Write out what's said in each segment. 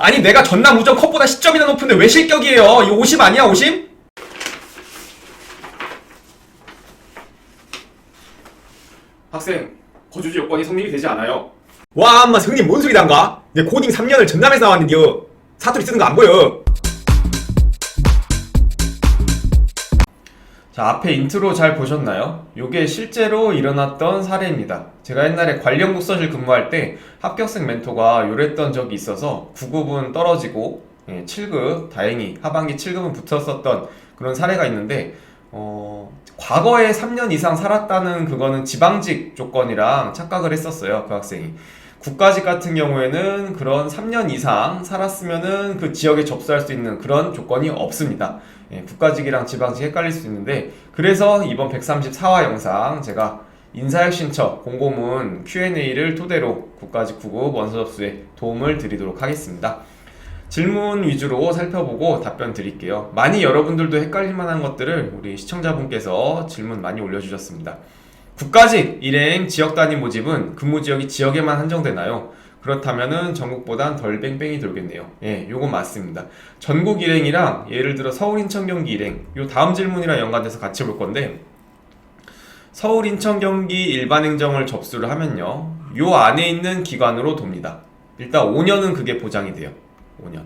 아니 내가 전남 우정 컵보다 시점이나 높은데 왜 실격이에요? 이거 50 아니야 50? 학생 거주지 요건이 성립이 되지 않아요. 와, 엄마 성님 뭔 소리 단가? 내 고딩 3년을 전남에서 나왔는데요. 사투리 쓰는 거 안 보여. 자, 앞에 인트로 잘 보셨나요? 이게 실제로 일어났던 사례입니다. 제가 옛날에 관련 국서실 근무할 때 합격생 멘토가 요랬던 적이 있어서 9급은 떨어지고 7급, 다행히 하반기 7급은 붙었었던 그런 사례가 있는데 어, 과거에 3년 이상 살았다는 그거는 지방직 조건이랑 착각을 했었어요, 그 학생이. 국가직 같은 경우에는 그런 3년 이상 살았으면은 그 지역에 접수할 수 있는 그런 조건이 없습니다. 예, 국가직이랑 지방직 헷갈릴 수 있는데 그래서 이번 134화 영상 제가 인사혁신처 공고문 Q&A를 토대로 국가직 9급 원서 접수에 도움을 드리도록 하겠습니다. 질문 위주로 살펴보고 답변 드릴게요. 많이 여러분들도 헷갈릴 만한 것들을 우리 시청자분께서 질문 많이 올려주셨습니다. 국가직 일행 지역 단위 모집은 근무 지역이 지역에만 한정되나요? 그렇다면은 전국보단 덜 뺑뺑이 돌겠네요. 예, 요건 맞습니다. 전국 일행이랑 예를 들어 서울 인천 경기 일행 요 다음 질문이랑 연관돼서 같이 볼 건데 서울 인천 경기 일반 행정을 접수를 하면요. 요 안에 있는 기관으로 돕니다. 일단 5년은 그게 보장이 돼요. 5년.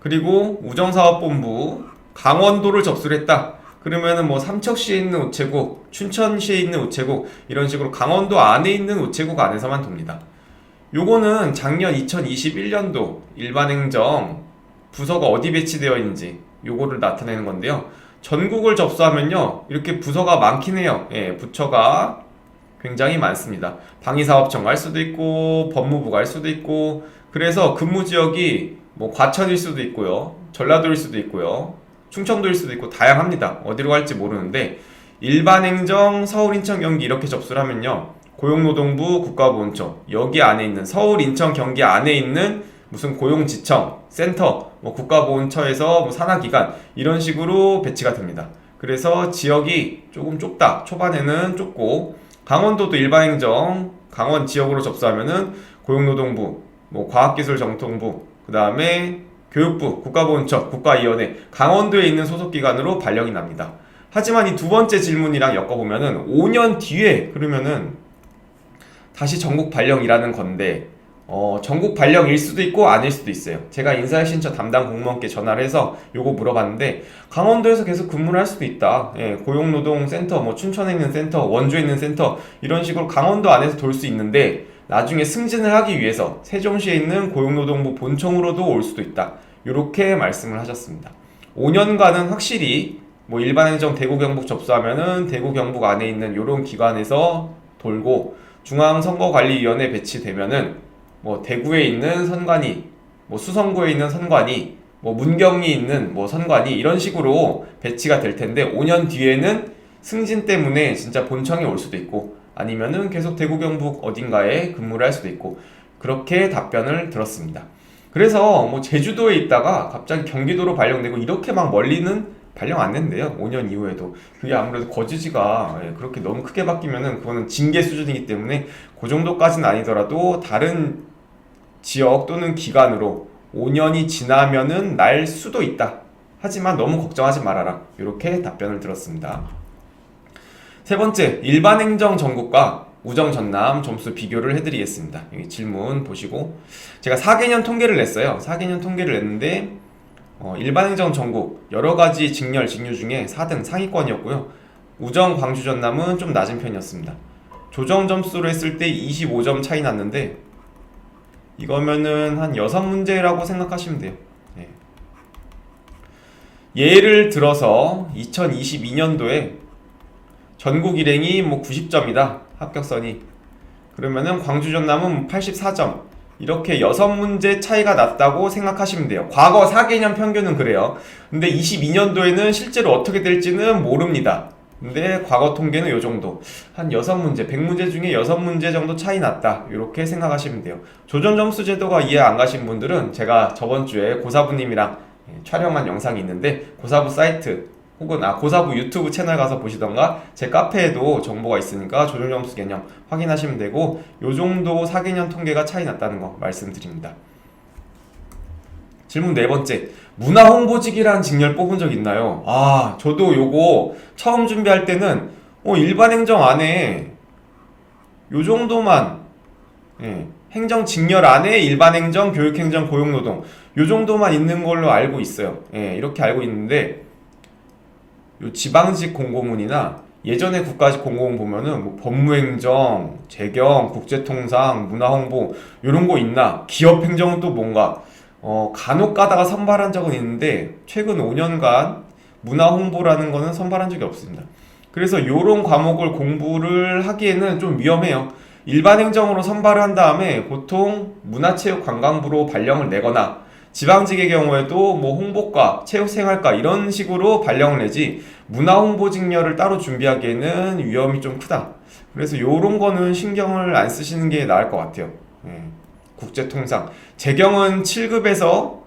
그리고 우정사업본부 강원도를 접수를 했다. 그러면은 뭐 삼척시에 있는 우체국, 춘천시에 있는 우체국 이런 식으로 강원도 안에 있는 우체국 안에서만 돕니다. 요거는 작년 2021년도 일반행정 부서가 어디 배치되어 있는지 요거를 나타내는 건데요. 전국을 접수하면요. 이렇게 부서가 많긴 해요. 예, 부처가 굉장히 많습니다. 방위사업청 갈 수도 있고 법무부 갈 수도 있고 그래서 근무 지역이 뭐 과천일 수도 있고요. 전라도일 수도 있고요. 충청도일 수도 있고 다양합니다. 어디로 갈지 모르는데 일반 행정 서울 인천 경기 이렇게 접수를 하면요. 고용노동부 국가보훈처 여기 안에 있는 서울 인천 경기 안에 있는 무슨 고용지청 센터 뭐 국가보훈처에서 뭐 산하기관 이런 식으로 배치가 됩니다. 그래서 지역이 조금 좁다. 초반에는 좁고 강원도도 일반행정 강원 지역으로 접수하면은 고용노동부 뭐 과학기술정통부 그 다음에 교육부, 국가보훈처, 국가위원회, 강원도에 있는 소속기관으로 발령이 납니다. 하지만 이 두 번째 질문이랑 엮어보면은 5년 뒤에 그러면은 다시 전국 발령이라는 건데 어, 전국 발령일 수도 있고 아닐 수도 있어요. 제가 인사혁신처 담당 공무원께 전화를 해서 요거 물어봤는데 강원도에서 계속 근무를 할 수도 있다. 예, 고용노동센터, 뭐 춘천에 있는 센터, 원주에 있는 센터 이런 식으로 강원도 안에서 돌 수 있는데 나중에 승진을 하기 위해서 세종시에 있는 고용노동부 본청으로도 올 수도 있다. 이렇게 말씀을 하셨습니다. 5년간은 확실히 뭐 일반 행정 대구 경북 접수하면은 대구 경북 안에 있는 이런 기관에서 돌고 중앙선거관리위원회 배치되면은 뭐 대구에 있는 선관위, 뭐 수성구에 있는 선관위, 뭐 문경이 있는 뭐 선관위 이런 식으로 배치가 될 텐데 5년 뒤에는 승진 때문에 진짜 본청에 올 수도 있고 아니면은 계속 대구 경북 어딘가에 근무를 할 수도 있고 그렇게 답변을 들었습니다. 그래서 뭐 제주도에 있다가 갑자기 경기도로 발령되고 이렇게 막 멀리는 발령 안 된대요. 5년 이후에도. 그게 아무래도 거주지가 예, 그렇게 너무 크게 바뀌면은 그거는 징계 수준이기 때문에 그 정도까지는 아니더라도 다른 지역 또는 기관으로 5년이 지나면은 날 수도 있다. 하지만 너무 걱정하지 말아라. 이렇게 답변을 들었습니다. 세 번째, 일반 행정 전국과 우정 전남 점수 비교를 해드리겠습니다. 여기 질문 보시고 제가 4개년 통계를 냈어요. 4개년 통계를 냈는데 어, 일반 행정 전국 여러 가지 직렬 직류 중에 4등 상위권이었고요. 우정 광주 전남은 좀 낮은 편이었습니다. 조정 점수로 했을 때 25점 차이 났는데 이거면은 한 6문제라고 생각하시면 돼요. 네. 예를 들어서 2022년도에 전국 일행이 뭐 90점이다. 합격선이. 그러면은 광주 전남은 84점. 이렇게 6문제 차이가 났다고 생각하시면 돼요. 과거 4개년 평균은 그래요. 근데 22년도에는 실제로 어떻게 될지는 모릅니다. 근데 과거 통계는 이 정도. 한 6문제, 100문제 중에 6문제 정도 차이 났다. 이렇게 생각하시면 돼요. 조전 점수 제도가 이해 안 가신 분들은 제가 저번 주에 고사부님이랑 예, 촬영한 영상이 있는데 고사부 사이트 혹은 아 고사부 유튜브 채널 가서 보시던가 제 카페에도 정보가 있으니까 조정 점수 개념 확인하시면 되고 요 정도 4개년 통계가 차이 났다는 거 말씀드립니다. 질문 네 번째. 문화 홍보직이라는 직렬 뽑은 적 있나요? 아, 저도 요거 처음 준비할 때는 어, 일반 행정 안에 요 정도만 예, 행정 직렬 안에 일반 행정, 교육 행정, 고용 노동 요 정도만 있는 걸로 알고 있어요. 예, 이렇게 알고 있는데 요 지방직 공고문이나 예전에 국가직 공고문 보면은 뭐 법무행정, 재경, 국제통상, 문화홍보 요런 거 있나? 기업행정은 또 뭔가 어, 간혹 가다가 선발한 적은 있는데 최근 5년간 문화홍보라는 거는 선발한 적이 없습니다. 그래서 요런 과목을 공부를 하기에는 좀 위험해요. 일반 행정으로 선발을 한 다음에 보통 문화체육관광부로 발령을 내거나 지방직의 경우에도 뭐 홍보과, 체육생활과 이런 식으로 발령을 내지 문화 홍보 직렬을 따로 준비하기에는 위험이 좀 크다. 그래서 요런 거는 신경을 안 쓰시는 게 나을 것 같아요. 예. 국제통상. 재경은 7급에서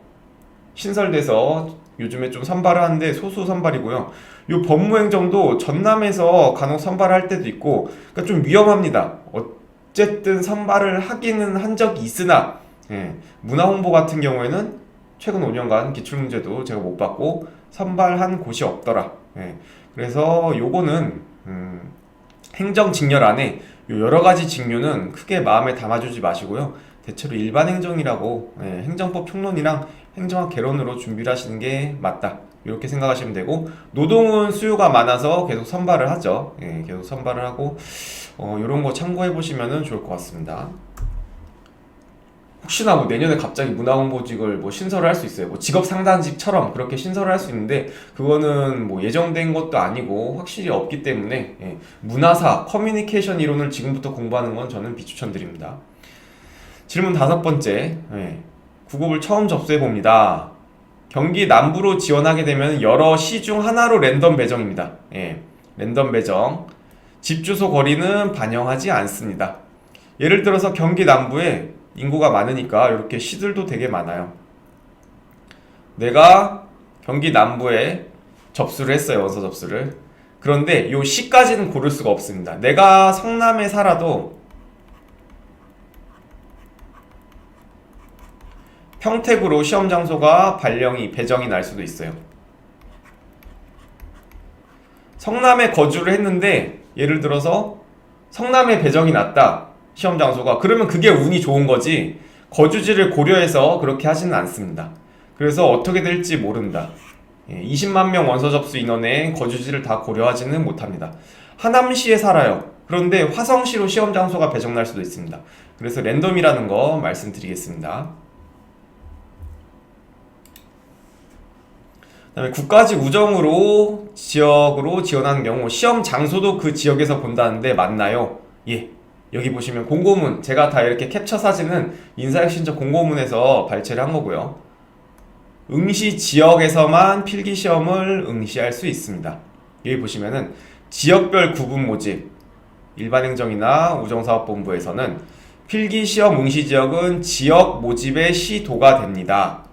신설돼서 요즘에 좀 선발을 하는데 소수 선발이고요. 요 법무행정도 전남에서 간혹 선발을 할 때도 있고, 그러니까 좀 위험합니다. 어쨌든 선발을 하기는 한 적이 있으나, 예, 문화홍보 같은 경우에는 최근 5년간 기출문제도 제가 못 받고 선발한 곳이 없더라. 예, 그래서 요거는 음, 행정 직렬 안에 요 여러 가지 직류는 크게 마음에 담아주지 마시고요. 대체로 일반 행정이라고 예, 행정법 총론이랑 행정학 개론으로 준비를 하시는 게 맞다. 이렇게 생각하시면 되고 노동은 수요가 많아서 계속 선발을 하죠. 예, 계속 선발을 하고 어, 이런 거 참고해 보시면 좋을 것 같습니다. 혹시나 뭐 내년에 갑자기 문화홍보직을 뭐 신설을 할 수 있어요. 뭐 직업 상담직처럼 그렇게 신설을 할 수 있는데 그거는 뭐 예정된 것도 아니고 확실히 없기 때문에 예, 문화사 커뮤니케이션 이론을 지금부터 공부하는 건 저는 비추천드립니다. 질문 다섯 번째. 예, 구급을 처음 접수해 봅니다. 경기 남부로 지원하게 되면 여러 시 중 하나로 랜덤 배정입니다. 예, 랜덤 배정. 집 주소 거리는 반영하지 않습니다. 예를 들어서 경기 남부에 인구가 많으니까 이렇게 시들도 되게 많아요. 내가 경기 남부에 접수를 했어요. 원서 접수를. 그런데 요 시까지는 고를 수가 없습니다. 내가 성남에 살아도 평택으로 시험 장소가 발령이 배정이 날 수도 있어요. 성남에 거주를 했는데 예를 들어서 성남에 배정이 났다. 시험 장소가 그러면 그게 운이 좋은 거지. 거주지를 고려해서 그렇게 하지는 않습니다. 그래서 어떻게 될지 모른다. 20만 명 원서 접수 인원에 거주지를 다 고려하지는 못합니다. 하남시에 살아요. 그런데 화성시로 시험 장소가 배정날 수도 있습니다. 그래서 랜덤이라는 거 말씀드리겠습니다. 그다음에 국가직 우정으로 지역으로 지원하는 경우 시험 장소도 그 지역에서 본다는데 맞나요? 예. 여기 보시면 공고문 제가 다 이렇게 캡처 사진은 인사혁신처 공고문에서 발췌를 한 거고요. 응시 지역에서만 필기 시험을 응시할 수 있습니다. 여기 보시면은 지역별 구분 모집 일반행정이나 우정사업본부에서는 필기 시험 응시 지역은 지역 모집의 시도가 됩니다.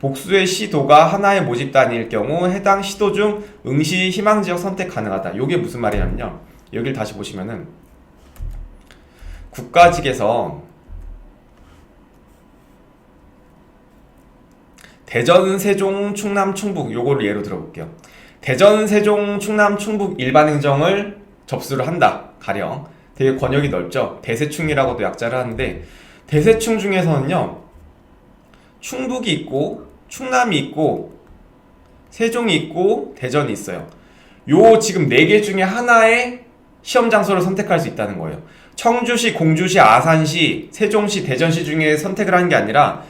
복수의 시도가 하나의 모집 단위일 경우 해당 시도 중 응시 희망 지역 선택 가능하다. 이게 무슨 말이냐면요. 여기를 다시 보시면은 국가직에서 대전, 세종, 충남, 충북 요거를 예로 들어볼게요. 대전, 세종, 충남, 충북 일반 행정을 접수를 한다. 가령 되게 권역이 넓죠. 대세충이라고도 약자를 하는데 대세충 중에서는요. 충북이 있고 충남이 있고 세종이 있고 대전이 있어요. 요 지금 네 개 중에 하나의 시험 장소를 선택할 수 있다는 거예요. 청주시, 공주시, 아산시, 세종시, 대전시 중에 선택을 하는 게 아니라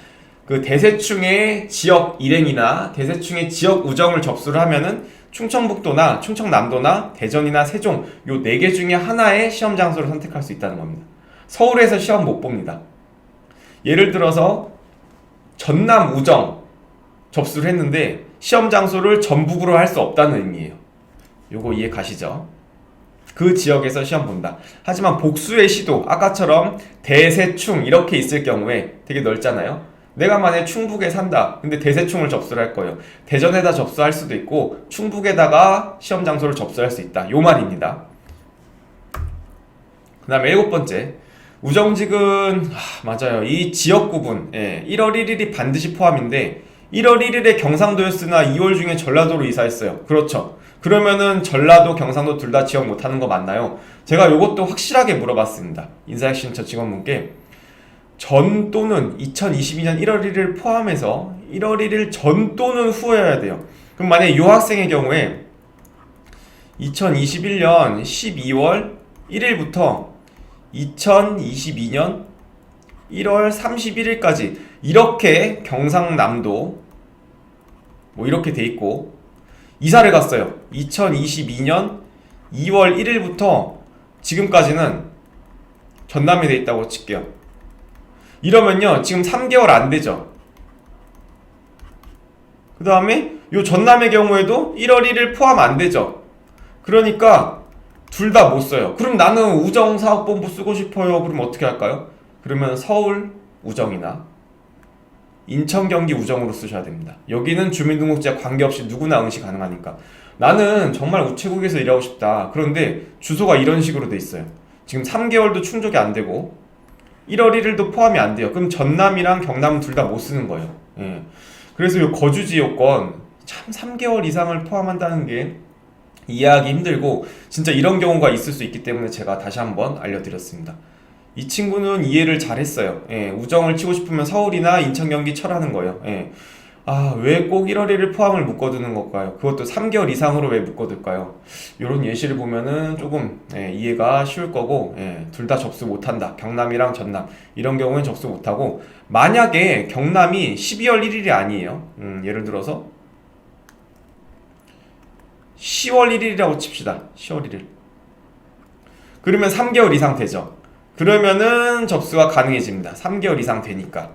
그 대세충의 지역 일행이나 대세충의 지역 우정을 접수를 하면은 충청북도나 충청남도나 대전이나 세종 요 네 개 중에 하나의 시험 장소를 선택할 수 있다는 겁니다. 서울에서 시험 못 봅니다. 예를 들어서 전남 우정 접수를 했는데 시험 장소를 전북으로 할 수 없다는 의미예요. 요거 이해 가시죠? 그 지역에서 시험 본다. 하지만 복수의 시도, 아까처럼 대세충 이렇게 있을 경우에 되게 넓잖아요. 내가 만약에 충북에 산다. 근데 대세충을 접수를 할 거예요. 대전에다 접수할 수도 있고 충북에다가 시험 장소를 접수할 수 있다. 요 말입니다. 그 다음에 일곱 번째. 우정직은 아, 맞아요. 이 지역 구분 예, 1월 1일이 반드시 포함인데 1월 1일에 경상도였으나 2월 중에 전라도로 이사했어요. 그렇죠. 그러면은 전라도, 경상도 둘 다 지역 못하는 거 맞나요? 제가 이것도 확실하게 물어봤습니다. 인사혁신처 직원분께 전 또는 2022년 1월 1일 포함해서 1월 1일 전 또는 후여야 돼요. 그럼 만약에 유학생의 경우에 2021년 12월 1일부터 2022년 1월 31일까지 이렇게 경상남도 뭐 이렇게 돼 있고 이사를 갔어요. 2022년 2월 1일부터 지금까지는 전남에 돼 있다고 칠게요. 이러면요 지금 3개월 안 되죠. 그 다음에 요 전남의 경우에도 1월 1일 포함 안 되죠. 그러니까 둘 다 못 써요. 그럼 나는 우정사업본부 쓰고 싶어요. 그럼 어떻게 할까요? 그러면 서울 우정이나 인천 경기 우정으로 쓰셔야 됩니다. 여기는 주민등록제 관계없이 누구나 응시 가능하니까. 나는 정말 우체국에서 일하고 싶다. 그런데 주소가 이런 식으로 돼 있어요. 지금 3개월도 충족이 안 되고 1월 1일도 포함이 안 돼요. 그럼 전남이랑 경남 둘다 못 쓰는 거예요. 예. 그래서 이 거주지 요건 참 3개월 이상을 포함한다는 게 이해하기 힘들고 진짜 이런 경우가 있을 수 있기 때문에 제가 다시 한번 알려드렸습니다. 이 친구는 이해를 잘했어요. 예, 우정을 치고 싶으면 서울이나 인천 경기 철하는 거예요. 예. 아, 왜 꼭 1월 1일 포함을 묶어두는 걸까요? 그것도 3개월 이상으로 왜 묶어둘까요? 이런 예시를 보면은 조금 예, 이해가 쉬울 거고 예, 둘 다 접수 못한다. 경남이랑 전남 이런 경우엔 접수 못하고 만약에 경남이 12월 1일이 아니에요. 음, 예를 들어서 10월 1일이라고 칩시다. 10월 1일. 그러면 3개월 이상 되죠. 그러면은 접수가 가능해집니다. 3개월 이상 되니까.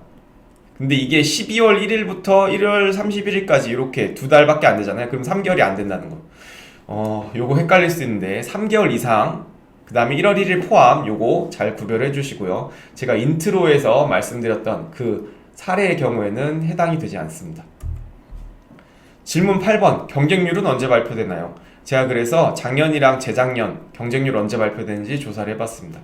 근데 이게 12월 1일부터 1월 31일까지 이렇게 두 달밖에 안 되잖아요. 그럼 3개월이 안 된다는 거. 어, 요거 헷갈릴 수 있는데 3개월 이상 그 다음에 1월 1일 포함 요거 잘 구별해 주시고요. 제가 인트로에서 말씀드렸던 그 사례의 경우에는 해당이 되지 않습니다. 질문 8번 경쟁률은 언제 발표되나요? 제가 그래서 작년이랑 재작년 경쟁률 언제 발표되는지 조사를 해봤습니다.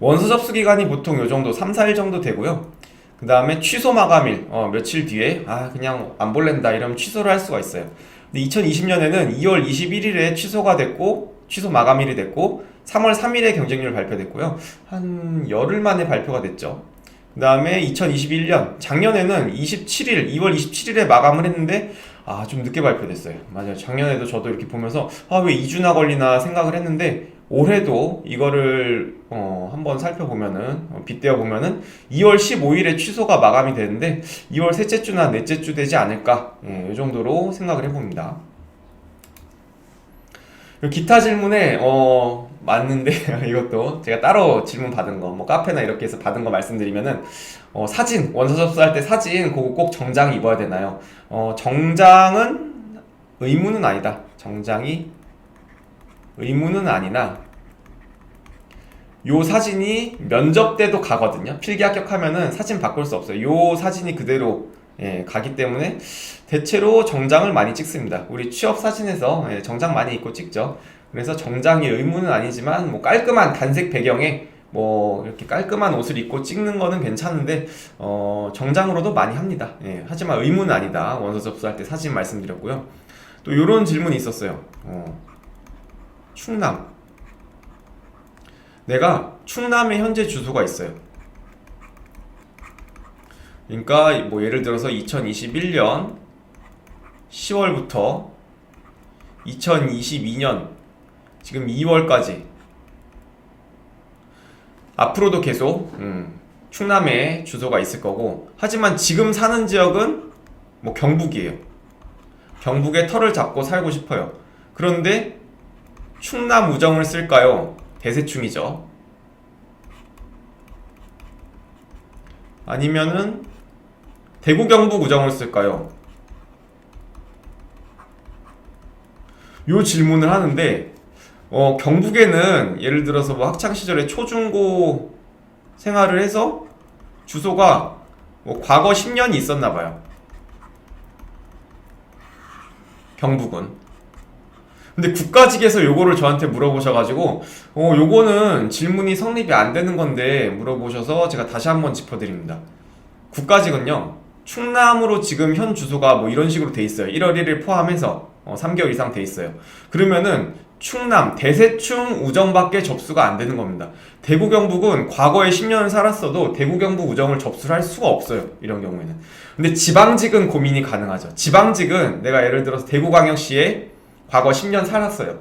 원서 접수 기간이 보통 요 정도 3, 4일 정도 되고요. 그 다음에 취소 마감일 어, 며칠 뒤에 아 그냥 안 볼랜다 이러면 취소를 할 수가 있어요. 근데 2020년에는 2월 21일에 취소가 됐고 취소 마감일이 됐고 3월 3일에 경쟁률 발표됐고요. 한 열흘 만에 발표가 됐죠. 그 다음에 2021년 작년에는 27일 2월 27일에 마감을 했는데 아 좀 늦게 발표됐어요. 맞아요. 작년에도 저도 이렇게 보면서 아 왜 2주나 걸리나 생각을 했는데 올해도 이거를 어, 한번 살펴보면은 어, 빗대어 보면은 2월 15일에 취소가 마감이 되는데 2월 셋째 주나 넷째 주 되지 않을까 예, 이 정도로 생각을 해봅니다. 기타 질문에 어 맞는데 이것도 제가 따로 질문 받은 거 뭐 카페나 이렇게 해서 받은 거 말씀드리면은 어, 사진 원서 접수할 때 사진 그거 꼭 정장 입어야 되나요? 어 정장은 의무는 아니다. 정장이 의무는 아니나 요 사진이 면접 때도 가거든요. 필기 합격하면은 사진 바꿀 수 없어요. 요 사진이 그대로 예, 가기 때문에 대체로 정장을 많이 찍습니다. 우리 취업 사진에서 예, 정장 많이 입고 찍죠. 그래서 정장이 의무는 아니지만 뭐 깔끔한 단색 배경에 뭐 이렇게 깔끔한 옷을 입고 찍는 거는 괜찮은데 어, 정장으로도 많이 합니다. 예, 하지만 의무는 아니다. 원서 접수할 때 사진 말씀드렸고요. 또 이런 질문이 있었어요. 어, 충남. 내가 충남에 현재 주소가 있어요. 그러니까 뭐 예를 들어서 2021년 10월부터 2022년 지금 2월까지 앞으로도 계속 음, 충남에 주소가 있을 거고 하지만 지금 사는 지역은 뭐 경북이에요. 경북에 터를 잡고 살고 싶어요. 그런데 충남 우정을 쓸까요? 대세충이죠. 아니면은 대구 경북 우정을 쓸까요? 요 질문을 하는데 어, 경북에는 예를 들어서 뭐 학창 시절에 초중고 생활을 해서 주소가 뭐 과거 10년이 있었나 봐요. 경북은 근데 국가직에서 요거를 저한테 물어보셔가지고 어 요거는 질문이 성립이 안 되는 건데 물어보셔서 제가 다시 한번 짚어드립니다. 국가직은요 충남으로 지금 현 주소가 뭐 이런 식으로 돼 있어요. 1월 1일 포함해서 어, 3개월 이상 돼 있어요. 그러면은 충남 대세충 우정밖에 접수가 안 되는 겁니다. 대구 경북은 과거에 10년을 살았어도 대구 경북 우정을 접수를 할 수가 없어요. 이런 경우에는. 근데 지방직은 고민이 가능하죠. 지방직은 내가 예를 들어서 대구 광역시에 과거 10년 살았어요.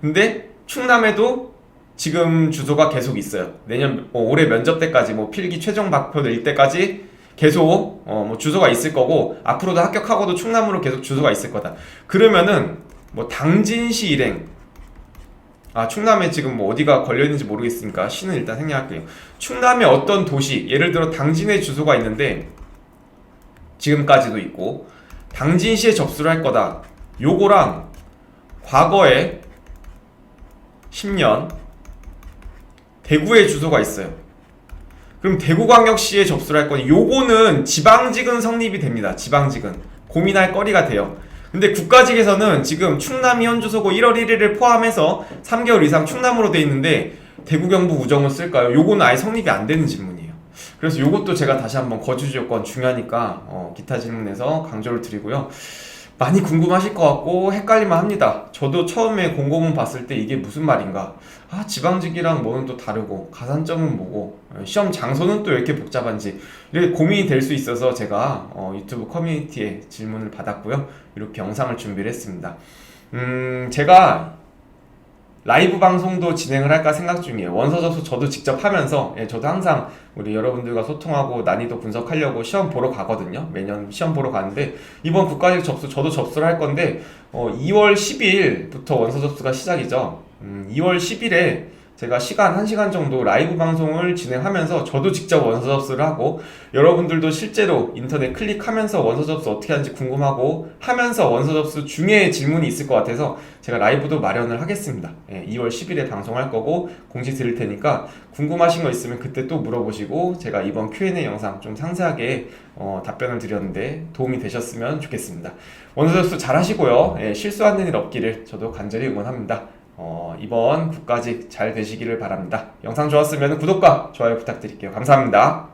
근데 충남에도 지금 주소가 계속 있어요. 내년 어, 올해 면접 때까지 뭐 필기 최종 발표될 때까지 계속 어, 뭐 주소가 있을 거고 앞으로도 합격하고도 충남으로 계속 주소가 있을 거다. 그러면은 뭐 당진시 일행 아 충남에 지금 뭐 어디가 걸려 있는지 모르겠으니까 시는 일단 생략할게요. 충남의 어떤 도시 예를 들어 당진에 주소가 있는데 지금까지도 있고 당진시에 접수를 할 거다. 요거랑 과거에 10년 대구에 주소가 있어요. 그럼 대구광역시에 접수를 할 거니 요거는 지방직은 성립이 됩니다. 지방직은 고민할 거리가 돼요. 근데 국가직에서는 지금 충남이 현 주소고 1월 1일을 포함해서 3개월 이상 충남으로 돼 있는데 대구 경북 우정을 쓸까요? 요거는 아예 성립이 안 되는 질문이에요. 그래서 요것도 제가 다시 한번 거주 요건 중요하니까 어, 기타 질문에서 강조를 드리고요. 많이 궁금하실 것 같고 헷갈릴만 합니다. 저도 처음에 공고문 봤을 때 이게 무슨 말인가? 아 지방직이랑 뭐는 또 다르고 가산점은 뭐고 어, 시험 장소는 또 왜 이렇게 복잡한지 이렇게 고민이 될 수 있어서 제가 어, 유튜브 커뮤니티에 질문을 받았고요. 이렇게 영상을 준비를 했습니다. 음 제가 라이브 방송도 진행을 할까 생각 중이에요. 원서 접수 저도 직접 하면서 예, 저도 항상 우리 여러분들과 소통하고 난이도 분석하려고 시험 보러 가거든요. 매년 시험 보러 가는데 이번 국가직 접수 저도 접수를 할 건데 어, 2월 10일부터 원서 접수가 시작이죠. 음, 2월 10일에 제가 시간 1시간 정도 라이브 방송을 진행하면서 저도 직접 원서 접수를 하고 여러분들도 실제로 인터넷 클릭하면서 원서 접수 어떻게 하는지 궁금하고 하면서 원서 접수 중에 질문이 있을 것 같아서 제가 라이브도 마련을 하겠습니다. 예, 2월 10일에 방송할 거고 공지 드릴 테니까 궁금하신 거 있으면 그때 또 물어보시고 제가 이번 Q&A 영상 좀 상세하게 어, 답변을 드렸는데 도움이 되셨으면 좋겠습니다. 원서 접수 잘 하시고요. 예, 실수하는 일 없기를 저도 간절히 응원합니다. 어, 이번 국가직 잘 되시기를 바랍니다. 영상 좋았으면 구독과 좋아요 부탁드릴게요. 감사합니다.